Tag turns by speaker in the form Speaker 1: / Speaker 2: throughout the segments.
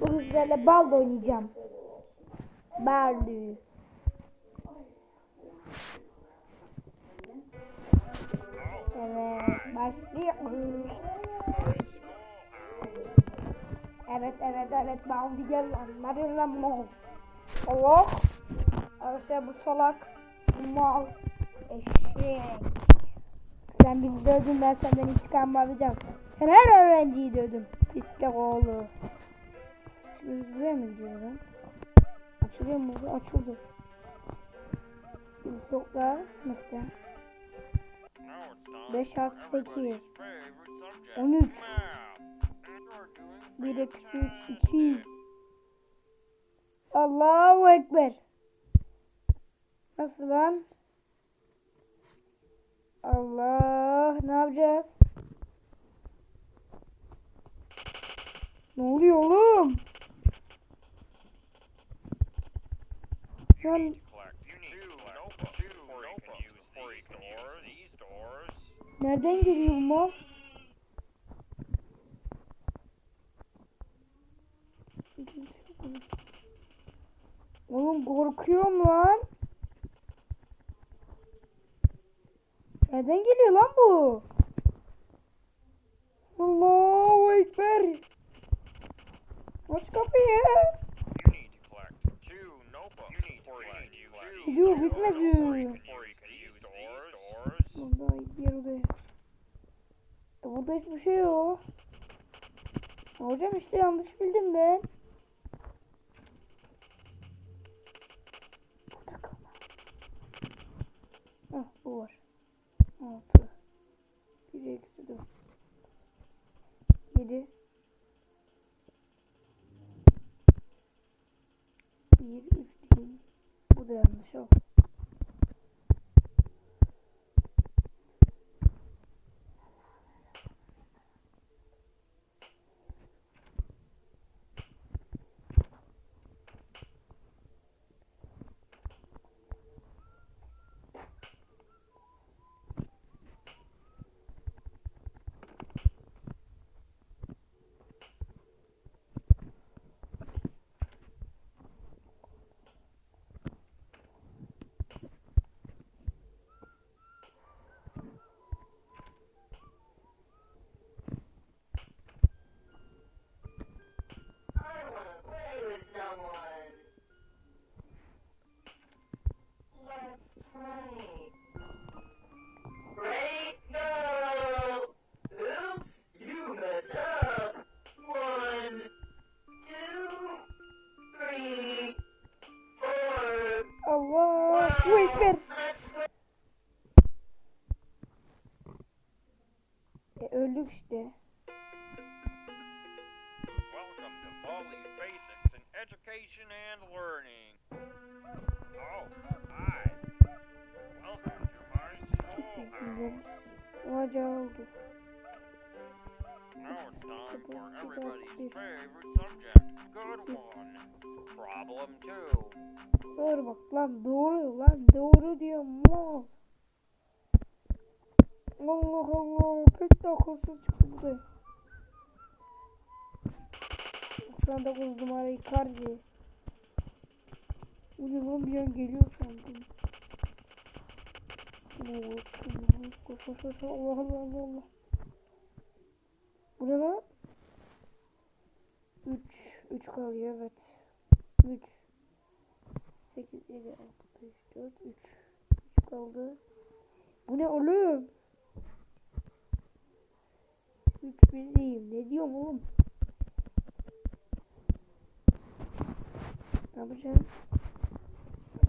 Speaker 1: Bu sizlerle bal oynayacağım. Barley. Evet, başlıyoruz. Evet, evet, evet, Baldi gel lan. Ne lan mal? Allah. Arkadaşlar bu salak, mal, eşek. Sen beni dövdün, ben senden intikam alacağım. Sen her öğrenciyi dövdün. Pislik oğlu. Şimdi buraya mı gidiyorum? Açılıyor mu? bu? Açıldı. Şimdi soklar sınıfta. 5 artı 8. 13. 1 eksi 3 2. Allahu Ekber. Nasıl lan? Allah ne yapacağız? Ne oluyor oğlum? An nereden geliyor bu mal? Oğlum korkuyorum lan. Nereden geliyor lan bu? Allahu Ekber. Kapıyı. Video bitmedi. Burada diğer odaya. Burada hiçbir şey yok. Hocam işte yanlış bildim ben. Ekber. E öldük işte.
Speaker 2: Education and Learning. Oh, hi. Welcome to my schoolhouse.
Speaker 1: Hoca oldu.
Speaker 2: Everybody's favorite subject. Good one. Problem two.
Speaker 1: Doğru bak lan doğru lan doğru diyorum lan. Allah Allah pek de akılsız çıktı bu da. 99 numara Icardi. Lan bir an geliyor sandım. Allah Allah Allah Allah. Bu ne lan? 3 3 kalıyor evet. 3 8 7 6 5 4 3 3 kaldı. Bu ne oğlum? 3 bileyim. Ne diyorum oğlum? Ne yapacağım?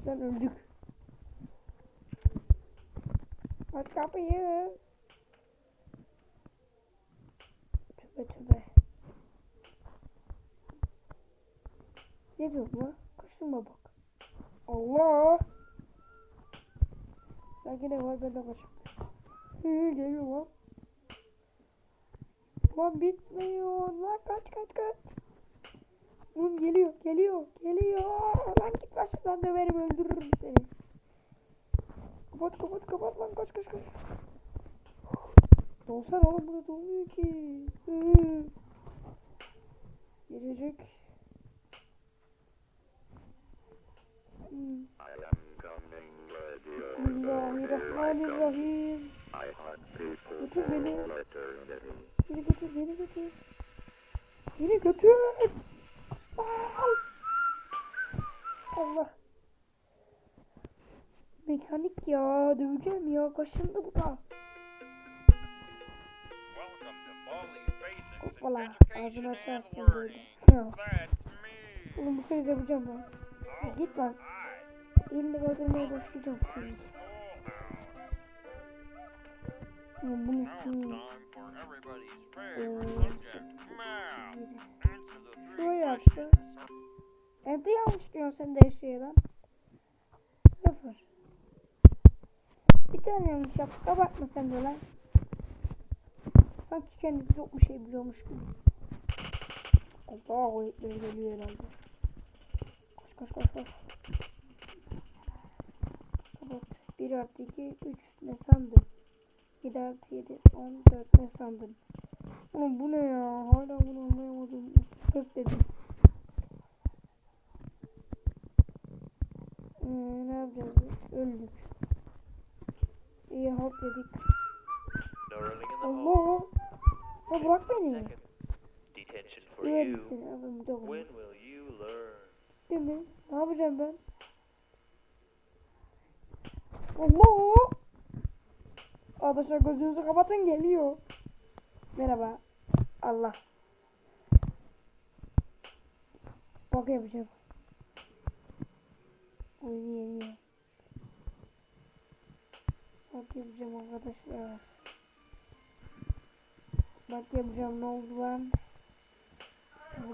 Speaker 1: Sen öldük. Aç kapıyı. Ne diyorsun lan? Kaçtırma bak. Allah. Sanki ne var bende kaçıp. Hı geliyor lan. Lan bitmiyor. Lan kaç kaç kaç. Oğlum geliyor geliyor geliyor. Lan git başımdan döverim öldürürüm seni. Kapat kapat kapat lan kaç kaç kaç. Dolsana oğlum burada dolmuyor ki. Hı. Gelecek. Bismillahirrahmanirrahim. Götür beni. Beni götür, beni götür. Beni götür. Al. Allah. Mekanik ya, döveceğim ya, kaşındı bu da. Hoppala, ağzını açarsın böyle. Oğlum bu kez yapacağım ben. Git lan. Elini kaldırmaya başlayacağım
Speaker 2: My
Speaker 1: şimdi.
Speaker 2: schoolhouse.
Speaker 1: Oğlum bunu
Speaker 2: Now it's
Speaker 1: şimdi.
Speaker 2: time for everybody's favorite
Speaker 1: Ee, Şöyle yaptı. Evde yanlış diyorsun sen de her şeye lan. Sıfır. Bir tane yanlış yaptık. Abartma sen de lan. Sanki kendisi çok bir şey biliyormuş gibi. Allah o etleri geliyor herhalde. Koş koş koş koş. Kapat. 1 artı 2, 3 ne sandın? 7 artı 7, 14 ne sandın? Oğlum bu ne ya? Hala bunu anlayamadım. 4 dedim. Ee, ne yapacağız? Öldük. İyi halt dedik. Allah! Ya bırak beni.
Speaker 3: Detention for you. When will you learn?
Speaker 1: Değil mi? Ne yapacağım ben? Allah! Arkadaşlar gözünüzü kapatın geliyor. Merhaba. Allah. Bak yapacağım. Oy niye niye? Bak yapacağım arkadaşlar. Bak yapacağım ne oldu lan?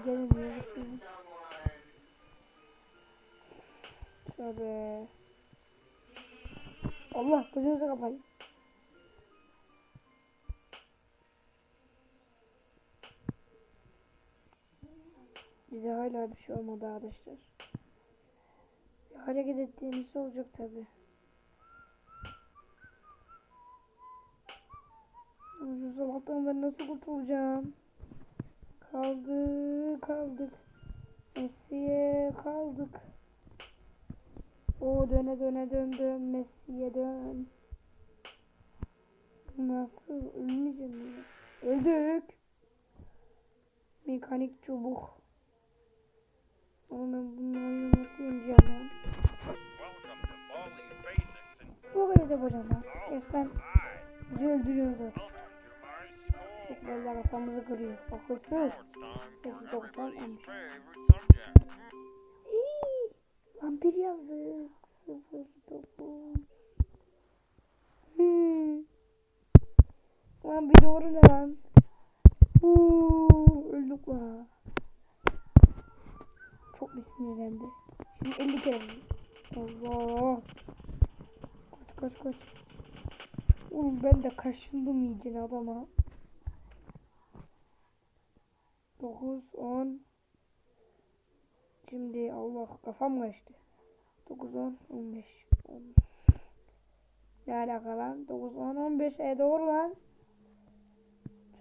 Speaker 1: Gelin niye bakıyorsun? Allah gözünüzü kapayın. Bize hala bir şey olmadı arkadaşlar. Hareket ettiğimiz olacak tabi. Şu sabahtan ben nasıl kurtulacağım? Kaldık kaldık. Messi'ye kaldık. O döne döne dön dön Messi'ye dön. Nasıl ölmeyeceğim mi? Öldük. Mekanik çubuk. Oğlum ben bunu nasıl yeneceğim lan? Bu kadar yapacağım lan.
Speaker 2: Hi.
Speaker 1: bizi öldürüyorlar. Böyle kafamızı kırıyor. Akılsız.
Speaker 2: Now it's time
Speaker 1: Yes,
Speaker 2: for
Speaker 1: doktor
Speaker 2: everybody's
Speaker 1: olmuş. Vampir dokuz. Hmm. Lan bir doğru ne lan? Uuu öldük la. Çok bir sinirlendi. Şimdi 50 kere. Allah. Kaç kaç kaç. Oğlum ben de kaşındım iyice adama. 9 10 Şimdi Allah kafam kaçtı. 9 10 15 10 Ne alaka lan? 9 10 15 e doğru lan.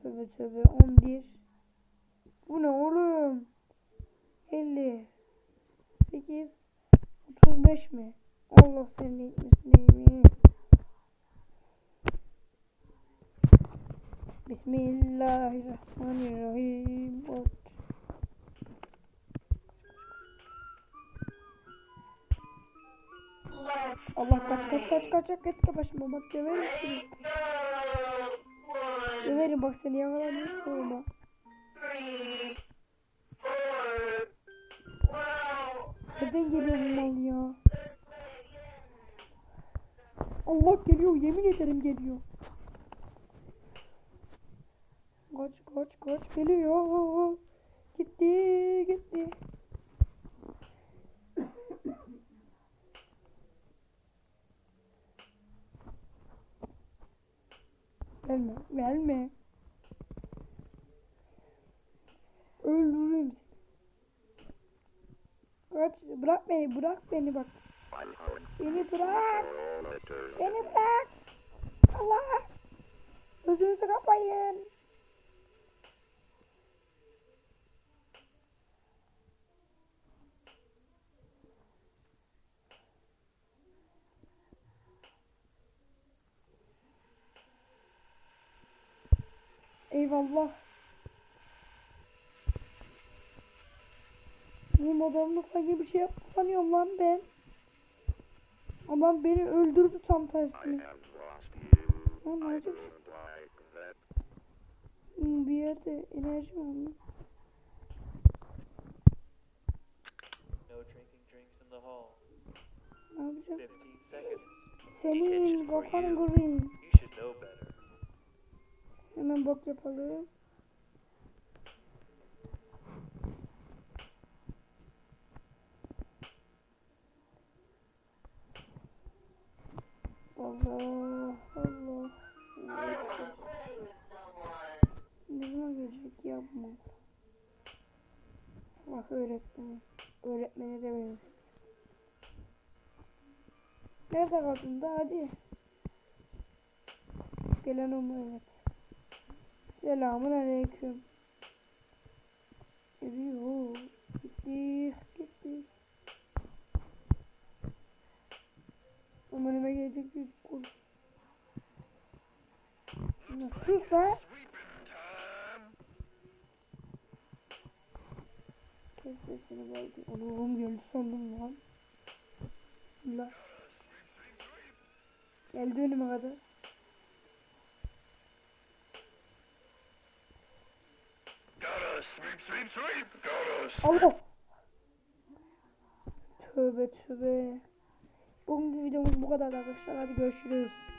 Speaker 1: Tövbe tövbe 11 Bu ne oğlum? 50 8 35 mi? Allah seni etmesin neyimi. Bismillahirrahmanirrahim. Allah kaç kaç kaç kaç kaç kaç başıma bak döverim seni. Döverim bak seni yakalamıyorum sorma. Nereden geliyor bu mal ya? Allah geliyor yemin ederim geliyor. Kaç kaç kaç geliyor. Gitti gitti. Gelme gelme. Öldürürüm seni. Kaç bırak beni bırak beni bak. Beni bırak. Beni bırak. Allah. Gözünüzü kapayın. Eyvallah. Benim adamla sanki bir şey yaptı sanıyorum lan ben. Adam beni öldürdü tam tersine. Lan
Speaker 4: that.
Speaker 1: Hmm, bir yerde enerji var mı?
Speaker 3: No drinking drinks
Speaker 1: Hemen bok yapalım. Allah Allah. Ne zaman gelecek ya bu mal? Bak öğretmeni. De benim. Nerede kaldın da hadi. Gelen o mu evet. Selamun aleyküm. Yoo, gittik, gittik. Önüme gelecek bir kul. Lan. Kes sesini belki. Oğlum geldi sandım lan. Bismillah. Geldi önüme kadar.
Speaker 5: Sweep, sweep. Gotta
Speaker 1: Allah. Tövbe tövbe. Bugünkü videomuz bu kadar arkadaşlar. Hadi görüşürüz.